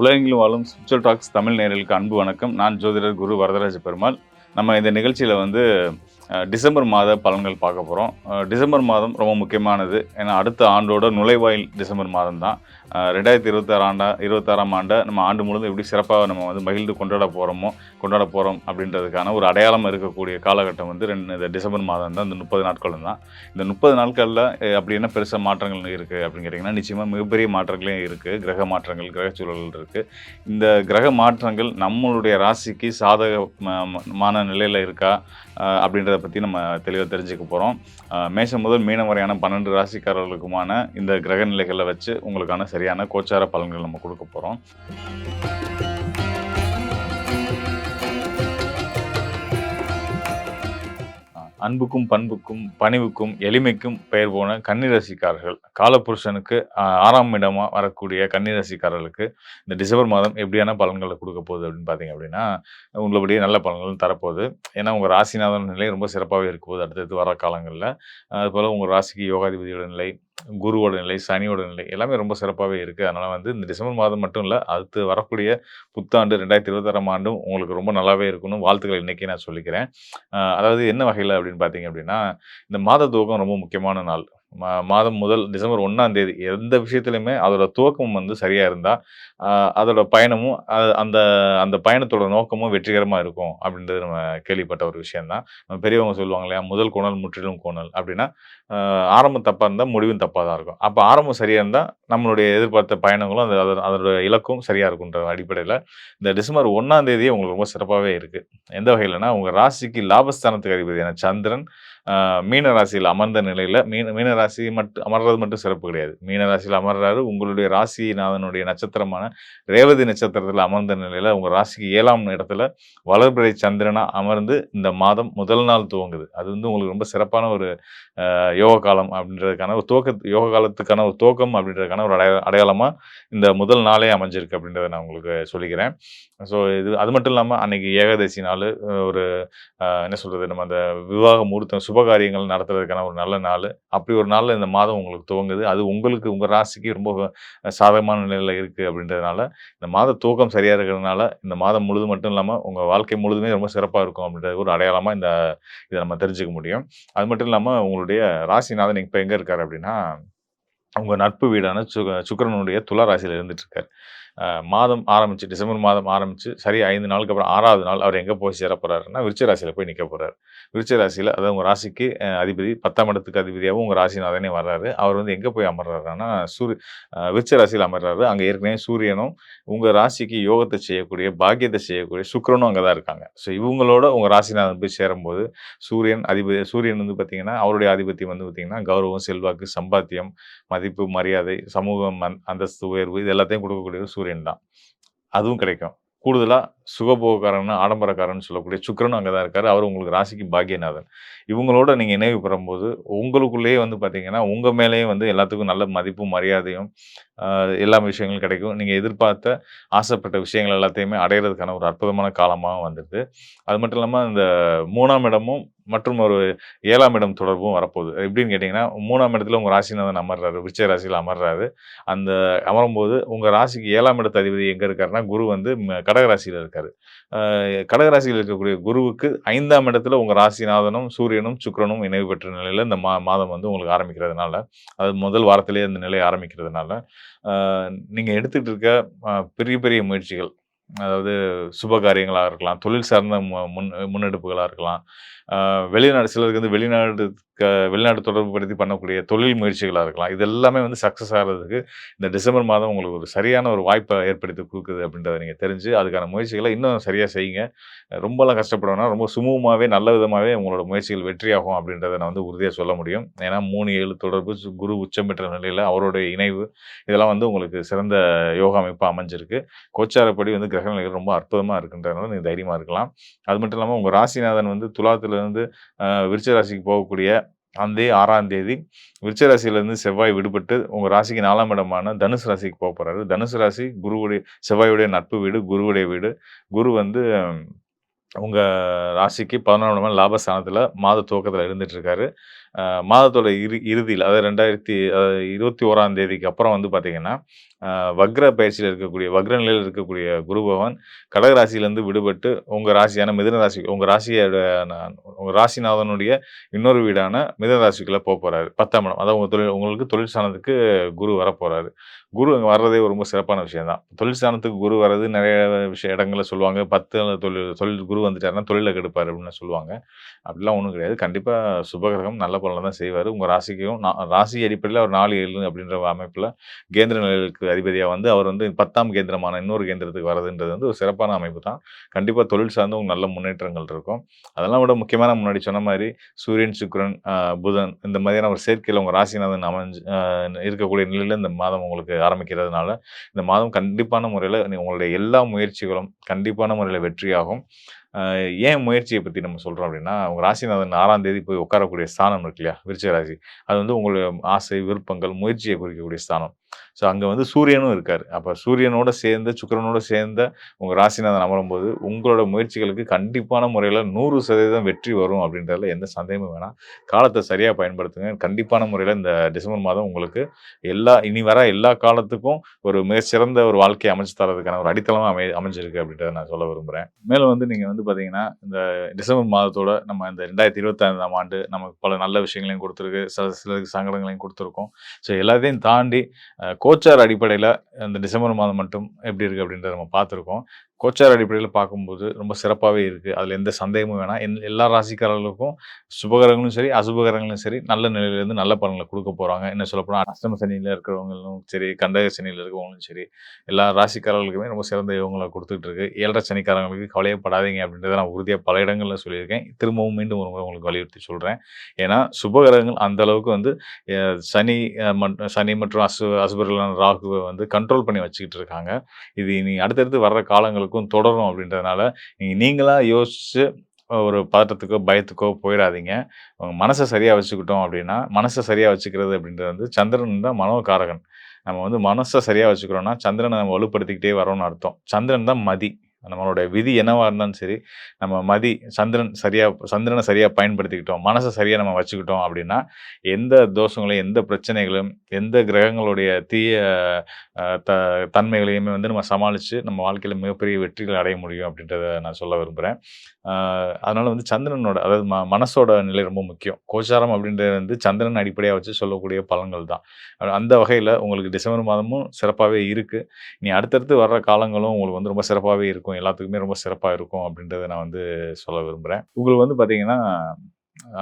உலகெங்கிலும் வாழும் spiritual tax Tamil நேரலுக்கு அன்பு வணக்கம். நான் ஜோதிடர் குரு வரதராஜ பெருமாள். நம்ம இந்த நிகழ்ச்சியில் வந்து டிசம்பர் மாத பலன்கள் பார்க்க போகிறோம் டிசம்பர் மாதம் ரொம்ப முக்கியமானது. ஏன்னா அடுத்த ஆண்டோட நுழைவாயில் டிசம்பர் மாதம் தான். ரெண்டாயிரத்தி இருபத்தாறு ஆண்டா இருபத்தாறாம் ஆண்டை நம்ம ஆண்டு முழுவதும் எப்படி சிறப்பாக நம்ம வந்து மகிழ்ந்து கொண்டாட போகிறோமோ கொண்டாட போகிறோம் அப்படின்றதுக்கான ஒரு அடையாளம் இருக்கக்கூடிய காலகட்டம் வந்து ரெண்டு இந்த டிசம்பர் மாதம் தான். இந்த முப்பது நாட்களும் தான். இந்த முப்பது நாட்களில் அப்படி என்ன பெருசாக மாற்றங்கள் இருக்குது அப்படின்னு கேட்டிங்கன்னா நிச்சயமாக மிகப்பெரிய மாற்றங்களே இருக்குது கிரக மாற்றங்கள் கிரக சூழல்கள் இருக்குது இந்த கிரக மாற்றங்கள் நம்மளுடைய ராசிக்கு சாதகமான நிலையில் இருக்கா அப்படின்றத அப்படின்றத பற்றி நம்ம தெளிவாக தெரிஞ்சுக்க போகிறோம் மேஷம் முதல் மீனம் வரையான பன்னெண்டு ராசிக்காரர்களுக்குமான இந்த கிரக நிலைகளை வச்சு உங்களுக்கான சரியான கோச்சார பலன்கள் நம்ம கொடுக்க போகிறோம் அன்புக்கும் பண்புக்கும் பணிவுக்கும் எளிமைக்கும் பெயர் போன கன்னிராசிக்காரர்கள். காலபுருஷனுக்கு ஆறாம் இடமாக வரக்கூடிய கன்னிராசிக்காரர்களுக்கு இந்த டிசம்பர் மாதம் எப்படியான பலன்களை கொடுக்க போகுது அப்படின்னு பார்த்தீங்க அப்படின்னா உங்களுடைய நல்ல பலன்கள் தரப்போகுது. ஏன்னா உங்கள் ராசிநாதன் நிலை ரொம்ப சிறப்பாகவே இருக்க போகுது அடுத்தடுத்து வர காலங்களில். அதுபோல் உங்கள் ராசிக்கு யோகாதிபதியோட நிலை குருவோட நிலை சனியோட நிலை எல்லாமே ரொம்ப சிறப்பாகவே இருக்குது அதனால் வந்து இந்த டிசம்பர் மாதம் மட்டும் இல்லை அடுத்து வரக்கூடிய புத்தாண்டு ரெண்டாயிரத்தி இருபத்தாறாம் ஆண்டும் உங்களுக்கு ரொம்ப நல்லாவே இருக்கணும் வாழ்த்துக்கள் இன்றைக்கி நான் சொல்லிக்கிறேன். அதாவது என்ன வகையில் அப்படின்னு பார்த்தீங்க அப்படின்னா இந்த மாத துவக்கம் ரொம்ப முக்கியமான நாள். மாதம் முதல் டிசம்பர் ஒன்றாம் தேதி எந்த விஷயத்துலையுமே அதோட துவக்கம் வந்து சரியாக இருந்தால் அதோட பயணமும் அந்த அந்த பயணத்தோட நோக்கமும் வெற்றிகரமாக இருக்கும் அப்படின்றது நம்ம கேள்விப்பட்ட ஒரு விஷயந்தான் நம்ம பெரியவங்க சொல்லுவாங்க இல்லையா முதல் கோணல் முற்றிலும் கோணல் அப்படின்னா ஆரம்பம் தப்பாக இருந்தால் முடிவும் தப்பாக தான் இருக்கும். அப்போ ஆரம்பம் சரியாக இருந்தால் நம்மளுடைய எதிர்பார்த்த பயணங்களும் அந்த அதோட அதோட இலக்கும் சரியாக இருக்குன்ற அடிப்படையில் இந்த டிசம்பர் ஒன்றாம் தேதியே உங்களுக்கு ரொம்ப சிறப்பாகவே இருக்குது எந்த வகையிலனா உங்கள் ராசிக்கு லாபஸ்தானத்துக்கு அதிபதியான சந்திரன் மீன ராசியில் அமர்ந்த நிலையில் மீன மீன ராசி மட்டும் அமர்றது மட்டும் சிறப்பு கிடையாது. மீன ராசியில் அமர்றாரு உங்களுடைய ராசிநாதனுடைய நட்சத்திரமான ரேவதி நட்சத்திரத்தில் அமர்ந்த நிலையில் உங்கள் ராசிக்கு ஏழாம் இடத்துல வளர்பிறை சந்திரனா அமர்ந்து இந்த மாதம் முதல் நாள் துவங்குது. அது வந்து உங்களுக்கு ரொம்ப சிறப்பான ஒரு யோக காலம் அப்படின்றதுக்கான ஒரு துவக்க யோக காலத்துக்கான ஒரு துவக்கம் அப்படின்றதுக்கான ஒரு அடைய அடையாளமாக இந்த முதல் நாளே அமைஞ்சிருக்கு அப்படின்றத நான் உங்களுக்கு சொல்லிக்கிறேன். ஸோ இது அது மட்டும் இல்லாமல் அன்னைக்கு ஏகாதசி நாள் ஒரு என்ன சொல்கிறது நம்ம அந்த விவாக முகூர்த்தம் சுபகாரியங்கள் நடத்துறதுக்கான ஒரு நல்ல நாள். அப்படி ஒரு நாளில் இந்த மாதம் உங்களுக்கு துவங்குது. அது உங்களுக்கு உங்கள் ராசிக்கு ரொம்ப சாதகமான நிலையில் இருக்குது அப்படின்றதுனால இந்த மாத தூக்கம் சரியாக இருக்கிறதுனால இந்த மாதம் முழுது மட்டும் இல்லாமல் உங்கள் வாழ்க்கை முழுதுமே ரொம்ப சிறப்பாக இருக்கும் அப்படின்றது ஒரு அடையாளமாக இந்த இதை நம்ம தெரிஞ்சுக்க முடியும். அது மட்டும் இல்லாமல் உங்களுடைய ராசிநாதன் இப்போ எங்கே இருக்கார் அப்படின்னா உங்கள் நட்பு வீடான சு சுக்கரனுடைய துலா ராசியில் இருந்துட்டு இருக்கார். மாதம் ஆரம்பித்து டிசம்பர் மாதம் ஆரம்பித்து சரி ஐந்து நாளுக்கு அப்புறம் ஆறாவது நாள் அவர் எங்கே போய் சேர போறாருன்னா விருச்ச ராசியில் போய் நிற்க போகிறார் விருச்ச ராசியில் அதாவது உங்கள் ராசிக்கு அதிபதி பத்தாம் இடத்துக்கு அதிபதியாகவும் உங்கள் ராசிநாதனே வர்றாரு. அவர் வந்து எங்கே போய் அமர்றாருன்னா சூரிய அஹ், விருச்ச ராசியில் அமர்றாரு. அங்கே ஏற்கனவே சூரியனும் உங்கள் ராசிக்கு யோகத்தை செய்யக்கூடிய பாக்கியத்தை செய்யக்கூடிய சுக்கிரனும் அங்கே தான் இருக்காங்க. ஸோ இவங்களோட உங்கள் ராசிநாதன் போய் சேரும்போது சூரியன் அதிபதி சூரியன் வந்து பார்த்தீங்கன்னா அவருடைய ஆதிபத்தியம் வந்து பார்த்தீங்கன்னா கௌரவம் செல்வாக்கு சம்பாத்தியம் மதிப்பு மரியாதை சமூகம் அந்தஸ்து உயர்வு இது எல்லாத்தையும் கொடுக்கக்கூடிய சூரியன். தான் அதுவும் கிடைக்கும். கூடுதலாக சுகபோகக்காரன் ஆடம்பரக்காரன் சொல்லக்கூடிய சுக்கிரனும் அங்கே தான் இருக்காரு. அவர் உங்களுக்கு ராசிக்கு பாக்கியநாதன். இவங்களோட நீங்கள் நினைவு பெறும்போது உங்களுக்குள்ளேயே வந்து பார்த்தீங்கன்னா உங்கள் மேலேயே வந்து எல்லாத்துக்கும் நல்ல மதிப்பும் மரியாதையும் எல்லா விஷயங்களும் கிடைக்கும். நீங்கள் எதிர்பார்த்த ஆசைப்பட்ட விஷயங்கள் எல்லாத்தையுமே அடையிறதுக்கான ஒரு அற்புதமான காலமாக வந்துடுது அது மட்டும் இல்லாமல் இந்த மூணாம் இடமும் மற்றும் ஒரு ஏழாம் இடம் தொடர்பும் வரப்போகுது. எப்படின்னு கேட்டிங்கன்னா மூணாம் இடத்துல உங்கள் ராசிநாதன் அமர்றாரு விருச்ச ராசியில் அமர்றாரு. அந்த அமரும்போது உங்கள் ராசிக்கு ஏழாம் இடத்து அதிபதி எங்கே இருக்காருன்னா குரு வந்து கடகராசியில் கடக ராசியில் கடக ராசியில் இருக்கக்கூடிய குருவுக்கு ஐந்தாம் இடத்துல உங்கள் ராசிநாதனும் சூரியனும் சுக்கிரனும் இணைவு பெற்ற நிலையில் இந்த மா மாதம் வந்து உங்களுக்கு ஆரம்பிக்கிறதுனால அது முதல் வாரத்திலேயே அந்த நிலை ஆரம்பிக்கிறதுனால நீங்கள் எடுத்துக்கிட்டு இருக்க பெரிய பெரிய முயற்சிகள். அதாவது சுப காரியங்களாக இருக்கலாம் தொழில் சார்ந்த மு- முன் முன்னெடுப்புகளாக இருக்கலாம். வெளிநாடு சிலருக்கு வந்து வெளிநாடு க- வெளிநாடு தொடர்பு படுத்தி பண்ணக்கூடிய தொழில் முயற்சிகளாக இருக்கலாம். இது எல்லாமே வந்து சக்ஸஸ் ஆகிறதுக்கு இந்த டிசம்பர் மாதம் உங்களுக்கு ஒரு சரியான ஒரு வாய்ப்பை ஏற்படுத்தி கொடுக்குது அப்படின்றத நீங்கள் தெரிஞ்சு அதுக்கான முயற்சிகளை இன்னும் சரியாக செய்யுங்க. ரொம்பலாம் கஷ்டப்பட ரொம்ப சுமூகமாகவே நல்ல விதமாகவே உங்களோட முயற்சிகள் வெற்றியாகும் அப்படின்றத நான் வந்து உறுதியாக சொல்ல முடியும். ஏன்னா மூணு ஏழு தொடர்பு குரு உச்சம் பெற்ற நிலையில் அவருடைய இணைவு இதெல்லாம் வந்து உங்களுக்கு சிறந்த யோகா அமைப்பாக அமைஞ்சிருக்கு. கோச்சாரப்படி வந்து கிரக நிலைகள் ரொம்ப அற்புதமாக இருக்குன்றதுனால நீங்கள் தைரியமாக இருக்கலாம். அது மட்டும் இல்லாமல் உங்கள் ராசிநாதன் வந்து துலாத்தில் விருச்ச ராசிக்கு போகக்கூடிய அந்த ஆறாம் தேதி விருச்ச ராசியிலேருந்து செவ்வாய் விடுபட்டு உங்கள் ராசிக்கு நாலாம் இடமான தனுசு ராசிக்கு போக போகிறாரு தனுசு ராசி குருவுடைய செவ்வாயுடைய நட்பு வீடு குருவுடைய வீடு. குரு வந்து உங்கள் ராசிக்கு பதினொன்றாம் லாபஸ்தானத்தில் மாத துவக்கத்தில் இருந்துட்டுருக்காரு மாதத்தோட இறு இறுதியில் அதாவது ரெண்டாயிரத்தி இருபத்தி ஓராம் தேதிக்கு அப்புறம் வந்து பார்த்தீங்கன்னா வக்ர பயிற்சியில் இருக்கக்கூடிய வக்ர நிலையில் இருக்கக்கூடிய குரு பகவான் கடக ராசியிலேருந்து விடுபட்டு உங்கள் ராசியான மிதன ராசி உங்கள் ராசியோட உங்கள் ராசிநாதனுடைய இன்னொரு வீடான மிதன ராசிக்குள்ளே போக போகிறாரு பத்தாம் இடம். அதாவது உங்கள் தொழில் உங்களுக்கு தொழில் ஸ்தானத்துக்கு குரு வரப்போகிறாரு குரு அங்கே வர்றதே ரொம்ப சிறப்பான விஷயம் தான். தொழில் ஸ்தானத்துக்கு குரு வர்றது நிறைய விஷய இடங்களில் சொல்லுவாங்க. 10 தொழில் தொழில் குரு வந்துட்டாருன்னா தொழிலை கெடுப்பார் அப்படின்னு சொல்லுவாங்க. அப்படிலாம் ஒன்றும் கிடையாது. கண்டிப்பாக சுபகிரகம் நல்ல பலன தான் செய்வார் உங்க ராசிக்கும் ராசி அடிப்படையில் அவர் 4, 7 அப்படின்ற அமைப்பில் கேந்திர நிலைகளுக்கு அதிபதியாக வந்து அவர் வந்து 10ஆம் கேந்திரமான இன்னொரு கேந்திரத்துக்கு வர்றதுன்றது வந்து ஒரு சிறப்பான அமைப்பு தான். கண்டிப்பாக தொழில் சார்ந்து உங்களுக்கு நல்ல முன்னேற்றங்கள் இருக்கும். அதெல்லாம் விட முக்கியமான முன்னாடி சொன்ன மாதிரி சூரியன், சுக்ரன் புதன் இந்த மாதிரியான ஒரு செயற்கையில் உங்கள் ராசிநாதன் அமைஞ்சு இருக்கக்கூடிய நிலையில் இந்த மாதம் உங்களுக்கு ஆரம்பிக்கிறதுனால, இந்த மாதம் கண்டிப்பான முறையில் நீ உங்களுடைய எல்லா முயற்சிகளும் கண்டிப்பான முறையில் வெற்றியாகும். ஏன் முயற்சியை பற்றி நம்ம சொல்கிறோம் அப்படின்னா, உங்கள் ராசிநாதன் ஆறாம் தேதி போய் உட்காரக்கூடிய ஸ்தானம் இருக்கு இல்லையா? விருச்ச ராசி. அது வந்து உங்களுடைய ஆசை, விருப்பங்கள், முயற்சியை குறிக்கக்கூடிய ஸ்தானம். ஸோ அங்கே வந்து சூரியனும் இருக்கார் அப்போ சூரியனோட சேர்ந்து, சுக்கரனோட சேர்ந்த உங்கள் ராசிநாதன் அமரும்போது, உங்களோட முயற்சிகளுக்கு கண்டிப்பான முறையில் நூறு சதவீதம் வெற்றி வரும் அப்படின்றதுல எந்த சந்தேகமும் வேணாம். காலத்தை சரியாக பயன்படுத்துங்க. கண்டிப்பான முறையில் இந்த டிசம்பர் மாதம் உங்களுக்கு எல்லா இனி வர எல்லா காலத்துக்கும் ஒரு மிகச்சிறந்த ஒரு வாழ்க்கையை அமைச்சு தரதுக்கான ஒரு அடித்தளமாக அமை அமைஞ்சிருக்கு அப்படின்றத நான் சொல்ல விரும்புகிறேன் மேலும் வந்து நீங்கள் வந்து பார்த்தீங்கன்னா, இந்த டிசம்பர் மாதத்தோட நம்ம இந்த 2025ஆம் ஆண்டு நமக்கு பல நல்ல விஷயங்களையும் கொடுத்துருக்கு சில சிலருக்கு சங்கடங்களையும் கொடுத்துருக்கோம் ஸோ எல்லாத்தையும் தாண்டி கோச்சார் அடிப்படையில் இந்த டிசம்பர் மாதம் மட்டும் எப்படி இருக்குது அப்படின்றத நம்ம பார்த்துருக்கோம். கோச்சார் அடிப்படையில் பார்க்கும்போது ரொம்ப சிறப்பாகவே இருக்குது அதில் எந்த சந்தேகமும் வேணாம். எல் எல்லா ராசிக்காரர்களுக்கும் சுபகிரகங்களும் சரி, அசுபகிரகங்களும் சரி நல்ல நிலையிலேருந்து நல்ல பலன்களை கொடுக்க போகிறாங்க என்ன சொல்லப்போனால் அஷ்டம சனியில் இருக்கிறவங்களும் சரி, கண்டக சனியில் இருக்கிறவங்களும் சரி, எல்லா ராசிக்காரர்களுக்குமே ரொம்ப சிறந்த யோகங்களை கொடுத்துட்டு இருக்கு. ஏழரை சனிக்காரங்களுக்கு கவலையப்படாதீங்க அப்படின்றத நான் உறுதியாக பல இடங்களில் சொல்லியிருக்கேன். திரும்பவும் மீண்டும் ஒரு முறை உங்களுக்கு வலியுறுத்தி சொல்கிறேன் ஏன்னா சுபகிரகங்கள் அந்த அளவுக்கு வந்து சனி சனி மற்றும் அசு அசுபர்களான ராகுவை வந்து கண்ட்ரோல் பண்ணி வச்சுக்கிட்டு இருக்காங்க. இது இனி அடுத்தடுத்து வர்ற வரைக்கும் தொடரும் அப்படின்றதுனால, நீங்கள் நீங்களாக யோசித்து ஒரு பதட்டத்துக்கோ, பயத்துக்கோ போயிடாதீங்க மனசை சரியாக வச்சுக்கிட்டோம் அப்படின்னா, மனசை சரியாக வச்சுக்கிறது அப்படின்றது வந்து சந்திரன் தான் மனோகாரகன். நம்ம வந்து மனசை சரியாக வச்சுக்கிறோன்னா சந்திரனை நம்ம வலுப்படுத்திக்கிட்டே வரோம்னு அர்த்தம். சந்திரன் தான் மதி. நம்மளோட விதி என்னவா இருந்தாலும் சரி, நம்ம மதி சந்திரன் சரியாக சந்திரனை சரியாக பயன்படுத்திக்கிட்டோம், மனசை சரியாக நம்ம வச்சுக்கிட்டோம் அப்படின்னா, எந்த தோஷங்களையும், எந்த பிரச்சனைகளும், எந்த கிரகங்களுடைய தீய த தன்மைகளையுமே வந்து நம்ம சமாளித்து நம்ம வாழ்க்கையில் மிகப்பெரிய வெற்றிகள் அடைய முடியும் அப்படின்றத நான் சொல்ல விரும்புகிறேன் அதனால் வந்து சந்திரனோட அதாவது ம மனசோட நிலை ரொம்ப முக்கியம். கோச்சாரம் அப்படின்றது வந்து சந்திரன் அடிப்படையாக வச்சு சொல்லக்கூடிய பலன்கள் தான். அந்த வகையில் உங்களுக்கு டிசம்பர் மாதமும் சிறப்பாகவே இருக்குது இனி அடுத்தடுத்து வர்ற காலங்களும் உங்களுக்கு வந்து ரொம்ப சிறப்பாகவே இருக்கும். எல்லாத்துக்குமே ரொம்ப சிறப்பாக இருக்கும் அப்படின்றத நான் வந்து சொல்ல விரும்புகிறேன் உங்களுக்கு வந்து பார்த்தீங்கன்னா,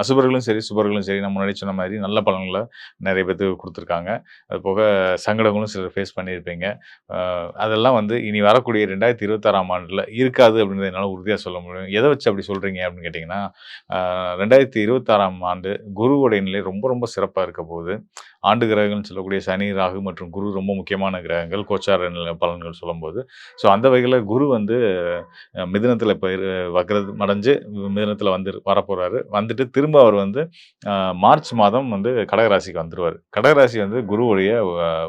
அசுபர்களும் சரி, சுபர்களும் சரி, நான் முன்னாடி சொன்ன மாதிரி நல்ல பலன்களை நிறைய பேர்த்துக்கு கொடுத்துருக்காங்க அது அதுபோக சங்கடங்களும் சிலர் ஃபேஸ் பண்ணியிருப்பீங்க. அதெல்லாம் வந்து இனி வரக்கூடிய ரெண்டாயிரத்தி இருபத்தாறாம் ஆண்டில் இருக்காது அப்படின்றத என்னால் உறுதியாக சொல்ல முடியும். எதை வச்சு அப்படி சொல்கிறீங்க அப்படின்னு கேட்டிங்கன்னா ரெண்டாயிரத்தி இருபத்தாறாம் ஆண்டு குருவுடைய நிலை ரொம்ப ரொம்ப சிறப்பாக இருக்க போகுது. ஆண்டு கிரகங்கள்னு சொல்லக்கூடிய சனி, ராகு மற்றும் குரு ரொம்ப முக்கியமான கிரகங்கள். கோச்சார பலன்கள் சொல்லும்போது. ஸோ அந்த வகையில் குரு வந்து மிதனத்தில் இப்போ வக்கிறது மடைஞ்சு மிதனத்தில் அடைஞ்சு வந்து வரப்போகிறாரு வந்துட்டு திரும்ப அவர் வந்து மார்ச் மாதம் வந்து கடகராசிக்கு வந்துடுவார் கடகராசி வந்து குருவுடைய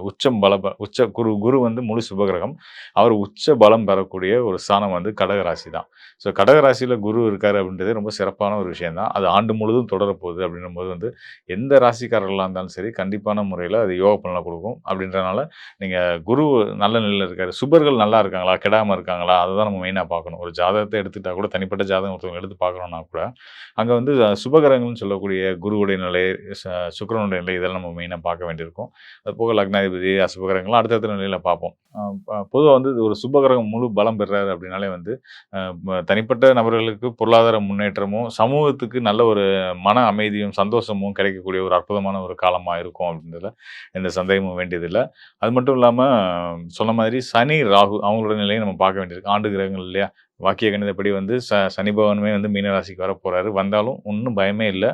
உச்சம் பல ப உச்ச குரு குரு வந்து முழு சுபகிரகம். அவர் உச்ச பலம் பெறக்கூடிய ஒரு ஸ்தானம் வந்து கடகராசி தான். ஸோ கடகராசியில் குரு இருக்கார் அப்படின்றதே ரொம்ப சிறப்பான ஒரு விஷயம் தான். அது ஆண்டு முழுதும் தொடரப்போகுது அப்படின்னும் போது வந்து, எந்த ராசிக்காரர்களாக இருந்தாலும் சரி, கண்டிப்பாக சிறப்பான முறையில் அது யோக பலனை கொடுக்கும் அப்படின்றனால நீங்கள் குரு நல்ல நிலையில் இருக்காரு. சுபர்கள் நல்லா இருக்காங்களா? கெடாமல் இருக்காங்களா? அததான் நம்ம மெயினாக பார்க்கணும். ஒரு ஜாதகத்தை எடுத்துட்டா கூட தனிப்பட்ட ஜாதகம் ஒருத்தவங்க எடுத்து பார்க்குறோன்னா கூட, அங்கே வந்து சுபகிரகங்கள்னு சொல்லக்கூடிய குருவுடைய நிலை, சுக்கரனுடைய நிலை இதெல்லாம் நம்ம மெயினாக பார்க்க வேண்டியிருக்கும். அதுபோக லக்னாதிபதி, அசுபகரங்கள்லாம் அடுத்தடுத்த நிலையில் பார்ப்போம். பொதுவாக வந்து ஒரு சுபகிரகம் முழு பலம் பெறாரு அப்படின்னாலே வந்து, தனிப்பட்ட நபர்களுக்கு பொருளாதார முன்னேற்றமும், சமூகத்துக்கு நல்ல ஒரு மன அமைதியும், சந்தோஷமும் கிடைக்கக்கூடிய ஒரு அற்புதமான ஒரு காலமாக இருக்கும் அப்படின்றதுல எந்த சந்தேகமும் வேண்டியதில்லை அது மட்டும் இல்லாமல் சொன்ன மாதிரி சனி, ராகு அவங்களோட நிலையை நம்ம பார்க்க வேண்டியிருக்கு. ஆண்டு கிரகங்கள் இல்லையா? வாக்கிய கணிதப்படி வந்து ச சனி பகவானுமே வந்து மீனராசிக்கு வரப்போகிறாரு வந்தாலும் ஒன்றும் பயமே இல்லை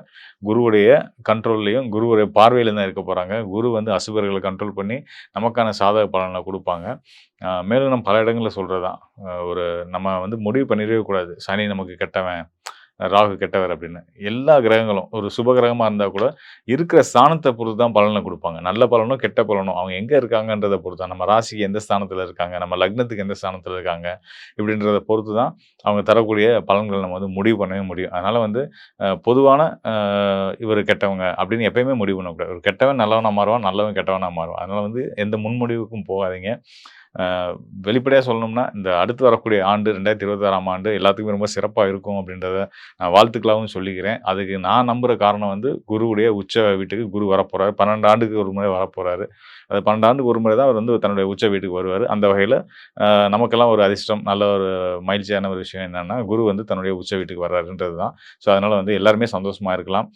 குருவுடைய கண்ட்ரோல்லையும் குருவுடைய பார்வையில் தான் இருக்க போகிறாங்க குரு வந்து அசுபர்களை கண்ட்ரோல் பண்ணி நமக்கான சாதக பலனை கொடுப்பாங்க மேலும் நம்ம பல இடங்களில் சொல்கிறது தான். ஒரு நம்ம வந்து முடிவு பண்ணிடவே கூடாது. சனி நமக்கு கெட்டவன். ராகு கெட்டவர் அப்படின்னு. எல்லா கிரகங்களும் ஒரு சுப கிரகமாக இருந்தால் கூட, இருக்கிற ஸ்தானத்தை பொறுத்து தான் பலனை கொடுப்பாங்க நல்ல பலனோ, கெட்ட பலனோ அவங்க எங்கே இருக்காங்கன்றதை பொறுத்து தான். நம்ம ராசிக்கு எந்த ஸ்தானத்தில் இருக்காங்க, நம்ம லக்னத்துக்கு எந்த ஸ்தானத்தில் இருக்காங்க, இப்படின்றத பொறுத்து தான் அவங்க தரக்கூடிய பலன்கள் நம்ம வந்து முடிவு பண்ணவே முடியும். அதனால் வந்து பொதுவான இவர் கெட்டவங்க அப்படின்னு எப்பயுமே முடிவு பண்ணக்கூடாது. ஒரு கெட்டவன் நல்லவனாக மாறுவான், நல்லவன் கெட்டவனாக மாறுவான். அதனால் வந்து எந்த முன்முடிவுக்கும் போகாதீங்க. வெளிப்படையாக சொல்லணும்னா, இந்த அடுத்து வரக்கூடிய ஆண்டு 2026ஆம் ஆண்டு எல்லாத்துக்குமே ரொம்ப சிறப்பாக இருக்கும் அப்படின்றத நான் வாழ்த்துக்களாகவும் சொல்லிக்கிறேன். அதுக்கு நான் நம்புகிற காரணம் வந்து குருவுடைய உச்ச வீட்டுக்கு குரு வரப்போகிறார் பன்னெண்டு ஆண்டுக்கு ஒரு முறை வரப்போகிறாரு அது 12 ஆண்டுக்கு ஒரு முறை தான் அவர் வந்து தன்னுடைய உச்ச வீட்டுக்கு வருவார் அந்த வகையில் நமக்கெல்லாம் ஒரு அதிர்ஷ்டம், நல்ல ஒரு மகிழ்ச்சியான ஒரு விஷயம் என்னென்னா குரு வந்து தன்னுடைய உச்ச வீட்டுக்கு வர்றாருன்றது தான். ஸோ அதனால் வந்து எல்லாருமே சந்தோஷமாக இருக்கலாம்.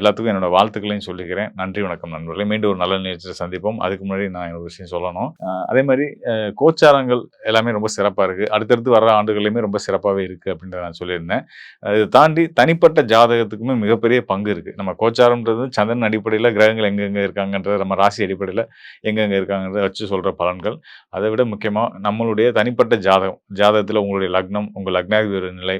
எல்லாத்துக்கும் என்னோடய வாழ்த்துக்களையும் சொல்லிக்கிறேன். நன்றி, வணக்கம் நண்பர்களே. மீண்டும் ஒரு நல்ல நிகழ்ச்சியை சந்திப்போம். அதுக்கு முன்னாடி நான் ஒரு விஷயம் சொல்லணும். அதே மாதிரி கோச்சாரங்கள் எல்லாமே ரொம்ப சிறப்பாக இருக்குது அடுத்தடுத்து வர்ற ஆண்டுகள்லையுமே ரொம்ப சிறப்பாகவே இருக்குது அப்படின்றத நான் சொல்லியிருந்தேன். இதை தாண்டி தனிப்பட்ட ஜாதகத்துக்குமே மிகப்பெரிய பங்கு இருக்குது நம்ம கோச்சாரம்ன்றது சந்திரன் அடிப்படையில் கிரகங்கள் எங்கெங்கே இருக்காங்கன்றது நம்ம ராசி அடிப்படையில் எங்கெங்கே இருக்காங்கன்றத வச்சு சொல்கிற பலன்கள். அதை விட முக்கியமாக நம்மளுடைய தனிப்பட்ட ஜாதகம். ஜாதகத்தில் உங்களுடைய லக்னம், உங்கள் லக்னாதிபதி நிலை,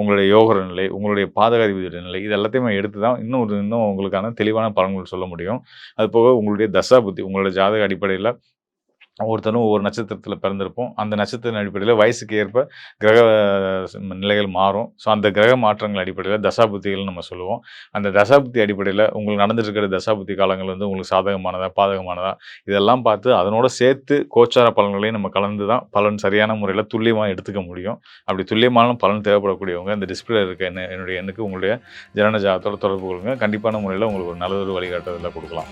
உங்களுடைய யோகர நிலை, உங்களுடைய பாதகாதிபதி நிலை இது எல்லாத்தையுமே எடுத்து தான் இன்னும் ஒரு இன்னும் உங்களுக்கான தெளிவான பலன்கள் சொல்ல முடியும். அது போக உங்களுடைய தசாபுத்தி, உங்களோட ஜாதக அடிப்படையில் ஒவ்வொருத்தரும் ஒவ்வொரு நட்சத்திரத்தில் பிறந்திருப்போம். அந்த நட்சத்திரத்தின் அடிப்படையில் வயசுக்கு ஏற்ப கிரக நிலைகள் மாறும். ஸோ அந்த கிரக மாற்றங்கள் அடிப்படையில் தசாபுத்திகள்னு நம்ம சொல்லுவோம். அந்த தசாபுத்தி அடிப்படையில் உங்களுக்கு நடந்துட்டு இருக்கிற தசாபுத்தி காலங்கள் வந்து உங்களுக்கு சாதகமானதா, பாதகமானதா இதெல்லாம் பார்த்து அதனோட சேர்த்து கோச்சார பலன்களையும் நம்ம கலந்து தான் பலன் சரியான முறையில் துல்லியமாக எடுத்துக்க முடியும். அப்படி துல்லியமான பலன் தேவைப்படக்கூடியவங்க இந்த டிஸ்பிளே இருக்க என்ன என்னுடைய எண்ணுக்கு உங்களுடைய ஜனன ஜாதத்தோட தொடர்பு கொள்ளுங்க. கண்டிப்பான முறையில் உங்களுக்கு ஒரு நல்ல ஒரு வழிகாட்டுதல குடுக்கலாம்.